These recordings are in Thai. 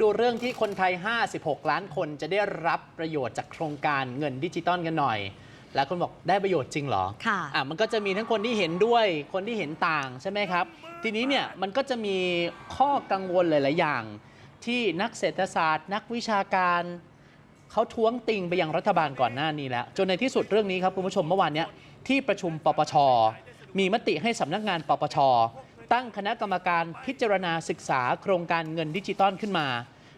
ดูเรื่องที่คนไทย 56 ล้านคนจะได้รับประโยชน์จากโครงการเงินดิจิตอลกันหน่อย แล้วคนบอกได้ประโยชน์จริงเหรอ ค่ะ อะ มันก็จะมีทั้งคนที่เห็นด้วย คนที่เห็นต่างใช่ไหมครับ ทีนี้เนี่ยมันก็จะมีข้อกังวลหลาย ๆ อย่าง ที่นักเศรษฐศาสตร์ นักวิชาการ เขาท้วงติงไปยังรัฐบาลก่อนหน้านี้แล้ว จนในที่สุดเรื่องนี้ครับคุณผู้ชมเมื่อวานเนี้ยที่ประชุมปปช มีมติให้สำนักงานปปช ตั้งคณะกรรมการพิจารณาศึกษาโครงการเงินดิจิตอลขึ้นมา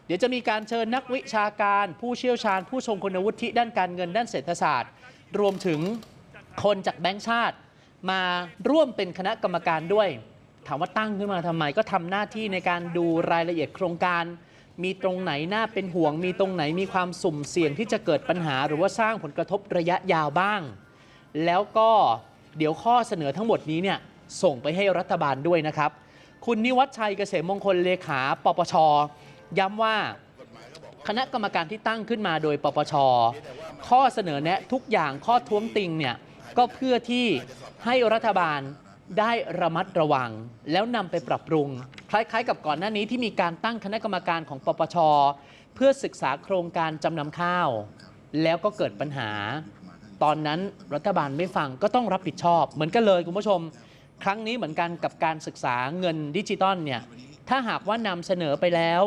เดี๋ยวจะมีการเชิญนักวิชาการ ผู้เชี่ยวชาญ ผู้ทรงคุณวุฒิด้านการเงินด้านเศรษฐศาสตร์ รวมถึงคนจากแบงก์ชาติ มาร่วมเป็นคณะกรรมการด้วย ถามว่าตั้งขึ้นมาทำไมก็ทำหน้าที่ในการดูรายละเอียดโครงการ มีตรงไหนน่าเป็นห่วง มีตรงไหนมีความสุ่มเสี่ยงที่จะเกิดปัญหา หรือว่าสร้างผลกระทบระยะยาวบ้าง แล้วก็เดี๋ยวข้อเสนอทั้งหมดนี้เนี่ย ส่งไปให้รัฐบาลด้วยนะครับ คุณนิวัฒชัยเกษมมงคลเลขา ปปช ย้ำว่าคณะกรรมการที่ตั้งขึ้นมาโดย ปปช ข้อเสนอแนะทุกอย่างข้อท้วงติงเนี่ยก็เพื่อที่ให้รัฐบาลได้ระมัดระวัง แล้วนำไปปรับปรุง คล้ายๆ กับก่อนหน้านี้ที่มีการตั้งคณะกรรมการของปปช เพื่อศึกษาโครงการจำนำข้าว แล้วก็เกิดปัญหา ตอนนั้นรัฐบาลไม่ฟังก็ต้องรับผิดชอบ เหมือนกันเลยคุณผู้ชม ครั้งนี้เหมือนกันกับการศึกษาเงินดิจิตอลเนี่ยถ้าหากว่านำเสนอไปแล้ว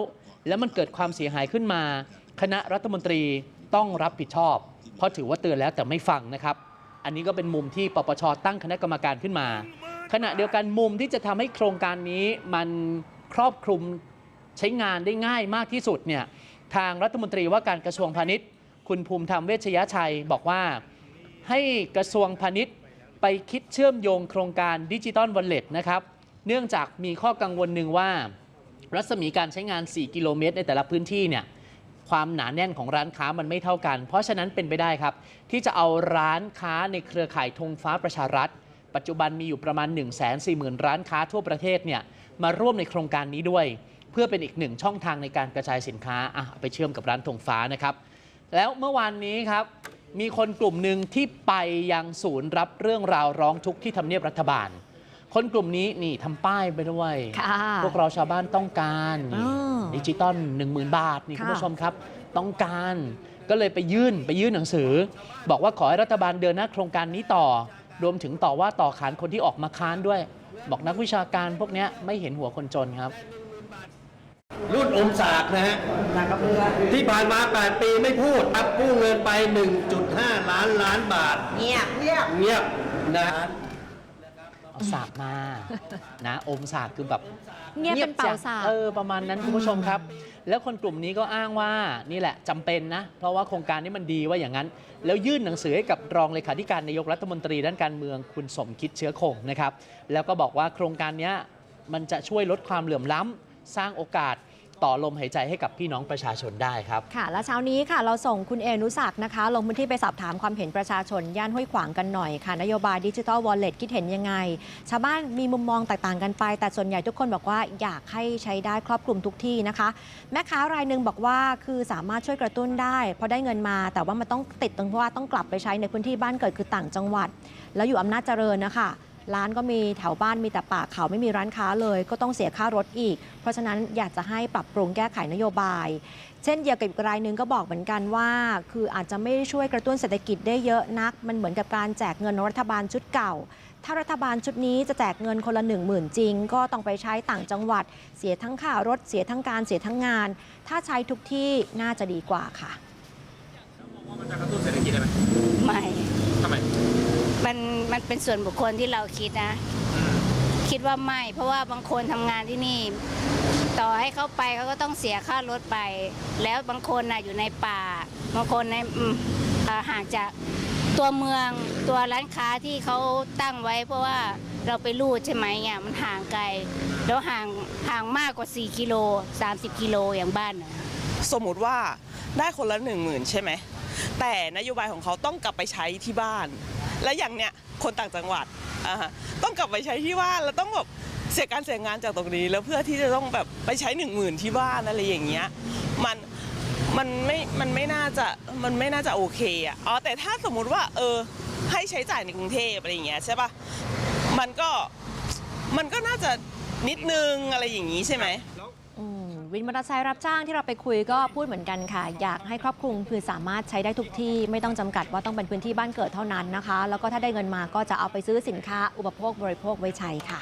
แล้วมันเกิดความเสียหายขึ้นมา คณะรัฐมนตรีต้องรับผิดชอบ เพราะถือว่าเตือนแล้วแต่ไม่ฟังนะครับ อันนี้ก็เป็นมุมที่ปปชตั้งคณะกรรมการขึ้นมา ขณะเดียวกันมุมที่จะทำให้โครงการนี้มันครอบคลุมใช้งานได้ง่ายมากที่สุดเนี่ยทางรัฐมนตรีว่าการกระทรวงพาณิชย์ คุณภูมิธรรมเวชยชัยบอกว่า ให้กระทรวงพาณิชย์ ไปคิดเชื่อมโยงโครงการดิจิตอลวอลเล็ตนะครับ เนื่องจากมีข้อกังวลหนึ่งว่า รัศมีการใช้งาน 4 กิโลเมตร ในแต่ละพื้นที่เนี่ยความหนาแน่นของร้านค้ามันไม่เท่ากัน เพราะฉะนั้นเป็นไปได้ครับ ที่จะเอาร้านค้าในเครือข่ายธงฟ้าประชารัฐ ปัจจุบันมีอยู่ประมาณ 1 4 0 0 0 0 ร้านค้าทั่วประเทศเนี่ยมาร่วมในโครงการนี้ด้วย เพื่อเป็นอีกหนึ่งช่องทางในการกระจายสินค้าอะเอาไปเชื่อมกับร้านธงฟ้านะครับ แล้วเมื่อวานนี้ครับ มีคนกลุ่มหนึ่งที่ไปยังศูนย์รับเรื่องราวร้องทุกข์ที่ทำเนียบรัฐบาล คนกลุ่มนี้นี่ทำป้ายไปด้วย ค่ะพวกเราชาวบ้านต้องการนี่อ๋อดิจิตอล10,000 บาทนี่ค่ะ คุณผู้ชมครับ ต้องการก็เลยไปยื่นไปยื่นหนังสือ บอกว่าขอให้รัฐบาลเดินหน้าโครงการนี้ต่อ รวมถึงต่อว่าต่อขานคนที่ออกมาค้านด้วย บอกนักวิชาการพวกเนี้ยไม่เห็นหัวคนจนครับ รุ่นอมศาสตร์นะฮะที่ผ่านมา 8 ปีไม่พูดอับกู้เงินไป 1.5 ล้านล้านบาท เงียบเงียบเงียบนะเอาสากมา นะ อมสากคือแบบเงียบเป็นเป่าจังสากเออ ประมาณนั้นคุณผู้ชมครับ แล้วคนกลุ่มนี้ก็อ้างว่านี่แหละจำเป็นนะ เพราะว่าโครงการนี้มันดีว่าอย่างนั้น แล้วยื่นหนังสือให้กับรองเลขาธิการนายกรัฐมนตรีด้านการเมืองคุณสมคิดเชื้อคงนะครับ แล้วก็บอกว่าโครงการเนี้ยมันจะช่วยลดความเหลื่อมล้ำ สร้างโอกาสต่อลมหายใจให้กับพี่น้องประชาชนได้ครับ ค่ะ และเช้านี้ค่ะ เราส่งคุณเอนุศักดิ์นะคะ ลงพื้นที่ไปสอบถามความเห็นประชาชน ย่านห้วยขวางกันหน่อยค่ะ นโยบายดิจิทัลวอลเล็ตคิดเห็นยังไง ชาวบ้านมีมุมมองแตกต่างกันไป แต่ส่วนใหญ่ทุกคนบอกว่าอยากให้ใช้ได้ครอบคลุมทุกที่นะคะ แม่ค้ารายหนึ่งบอกว่าคือสามารถช่วยกระตุ้นได้เพราะได้เงินมา แต่ว่ามันต้องติดตรงว่าต้องกลับไปใช้ในพื้นที่บ้านเกิดคือต่างจังหวัด แล้วอยู่อำนาจเจริญนะคะ ร้านก็มีแถวบ้านมีแต่ป่าเขาไม่มีร้านค้าเลย ก็ต้องเสียค่ารถอีก เพราะฉะนั้นอยากจะให้ปรับปรุงแก้ไขนโยบาย เช่นเดียวกับอีกรายหนึ่งก็บอกเหมือนกันว่า คืออาจจะไม่ได้ช่วยกระตุ้นเศรษฐกิจได้เยอะนัก มันเหมือนกับการแจกเงินรัฐบาลชุดเก่าถ้ารัฐบาลชุดนี้จะแจกเงินคนละหนึ่งหมื่นจริง ก็ต้องไปใช้ต่างจังหวัด เสียทั้งค่ารถ เสียทั้งการเสียทั้งงาน ถ้าใช้ทุกที่น่าจะดีกว่าค่ะกระตุ้นเศรษฐกิจได้ไหม ไม่ ทำไม มันมันเป็นส่วนบุคคลที่เราคิดนะ คิดว่าไม่ เพราะว่าบางคนทำงานที่นี่ ต่อให้เขาไปเขาก็ต้องเสียค่ารถไป แล้วบางคนน่ะอยู่ในป่า บางคนในอืมเอ่อห่างจากตัวเมืองตัวร้านค้าที่เขาตั้งไว้ เพราะว่าเราไปรูดใช่ไหมเนี่ยมันห่างไกล แล้วห่างห่างมากกว่า 4 กิโล 30 กิโลอย่างบ้านน่ะ สมมุติว่าได้คนละหนึ่งหมื่นใช่ไหมแต่นโยบายของเขาต้องกลับไปใช้ที่บ้าน และอย่างเนี้ยคนต่างจังหวัดอ่าฮะต้องกลับไปใช้ที่บ้านแล้วต้องแบบเสียการเสียงานจากตรงนี้ แล้วเพื่อที่จะต้องแบบไปใช้หนึ่งหมื่นที่บ้านอะไรอย่างเงี้ยมันมันไม่มันไม่น่าจะมันไม่น่าจะโอเคอะอ๋อแต่ถ้าสมมุติว่าเออให้ใช้จ่ายในกรุงเทพอะไรอย่างเงี้ยใช่ปะมันก็มันก็น่าจะนิดนึงอะไรอย่างงี้ใช่ไหม วินมอเตอร์ไซค์รับจ้างที่เราไปคุยก็พูดเหมือนกันค่ะ อยากให้ครอบคลุมคือสามารถใช้ได้ทุกที่ไม่ต้องจำกัดว่าต้องเป็นพื้นที่บ้านเกิดเท่านั้นนะคะ แล้วก็ถ้าได้เงินมาก็จะเอาไปซื้อสินค้าอุปโภคบริโภคไว้ใช้ค่ะ